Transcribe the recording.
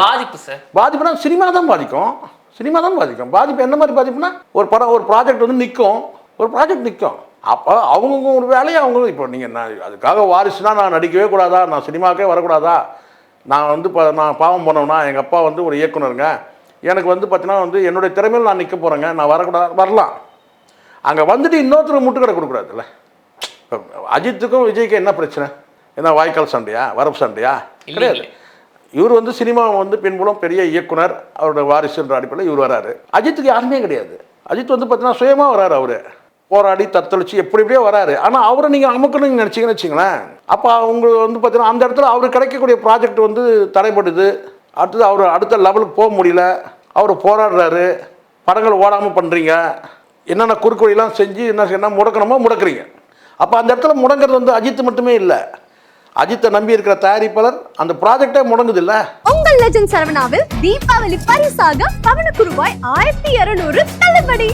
பாதிப்பு sir பாதிப்புனா cinema தான் பாதிக்கும். சினிமா தான் பாதிக்கும். பாதிப்பு என்ன மாதிரி பாதிப்புனா ஒரு படம் ஒரு ப்ராஜெக்ட் வந்து நிற்கும் ஒரு ப்ராஜெக்ட் நிற்கும் அப்போ அவங்கவுங்க ஒரு வேலையை அவங்க இப்போ நீங்கள் நான் அதுக்காக வாரிசுனா நான் நடிக்கவே கூடாதா? நான் சினிமாக்கே வரக்கூடாதா? நான் வந்து இப்போ நான் பாவம் பண்ணோம்னா எங்கள் அப்பா வந்து ஒரு இயக்குனருங்க. எனக்கு வந்து பார்த்தீங்கன்னா வந்து என்னுடைய திறமையில் நான் நிற்க போகிறேங்க நான் வரக்கூடாது வரலாம். அங்கே வந்துட்டு இன்னொருத்தர் முட்டுக்கடை கொடுக்கூடாதுல்ல அஜித்துக்கும் விஜய்க்கும் என்ன பிரச்சனை? என்ன வாய்க்கால் சண்டையா? வரப்பு சண்டையா? கிடையாது. இவர் வந்து சினிமா வந்து பின்புலம் பெரிய இயக்குனர் அவரோட வாரிசுன்ற அடிப்படையில் இவர் வராரு. அஜித்துக்கு யாருமே கிடையாது. அஜித் வந்து பார்த்தீங்கன்னா சுயமாக வராரு அவரு. போராடி தத்தளிச்சு எப்படி எப்படியோ வராரு. ஆனால் அவரை நீங்கள் அமுக்கணும்னு நினச்சிங்கன்னு வச்சிங்களேன் அப்போ அவங்க வந்து பார்த்தீங்கன்னா அந்த இடத்துல அவர் கிடைக்கக்கூடிய ப்ராஜெக்ட் வந்து தடைப்படுது அடுத்தது அவர் அடுத்த லெவலுக்கு போக முடியல. அவர் போராடுறாரு. படங்கள் ஓடாமல் பண்ணுறீங்க என்னென்ன குறுக்கு செஞ்சு என்ன என்ன முடக்கணுமோ முடக்குறீங்க. அப்போ அந்த இடத்துல முடங்கிறது வந்து அஜித் மட்டுமே இல்லை. அஜித்தை நம்பி இருக்கிற தயாரிப்பாளர் அந்த ப்ராஜெக்டே முடங்குது இல்ல உங்கள் லெஜண்ட் சரவணாவில் தீபாவளி பரிசாக பவனுக்கு ரூபாய் ஆயிரத்தி இருநூறு தள்ளுபடி.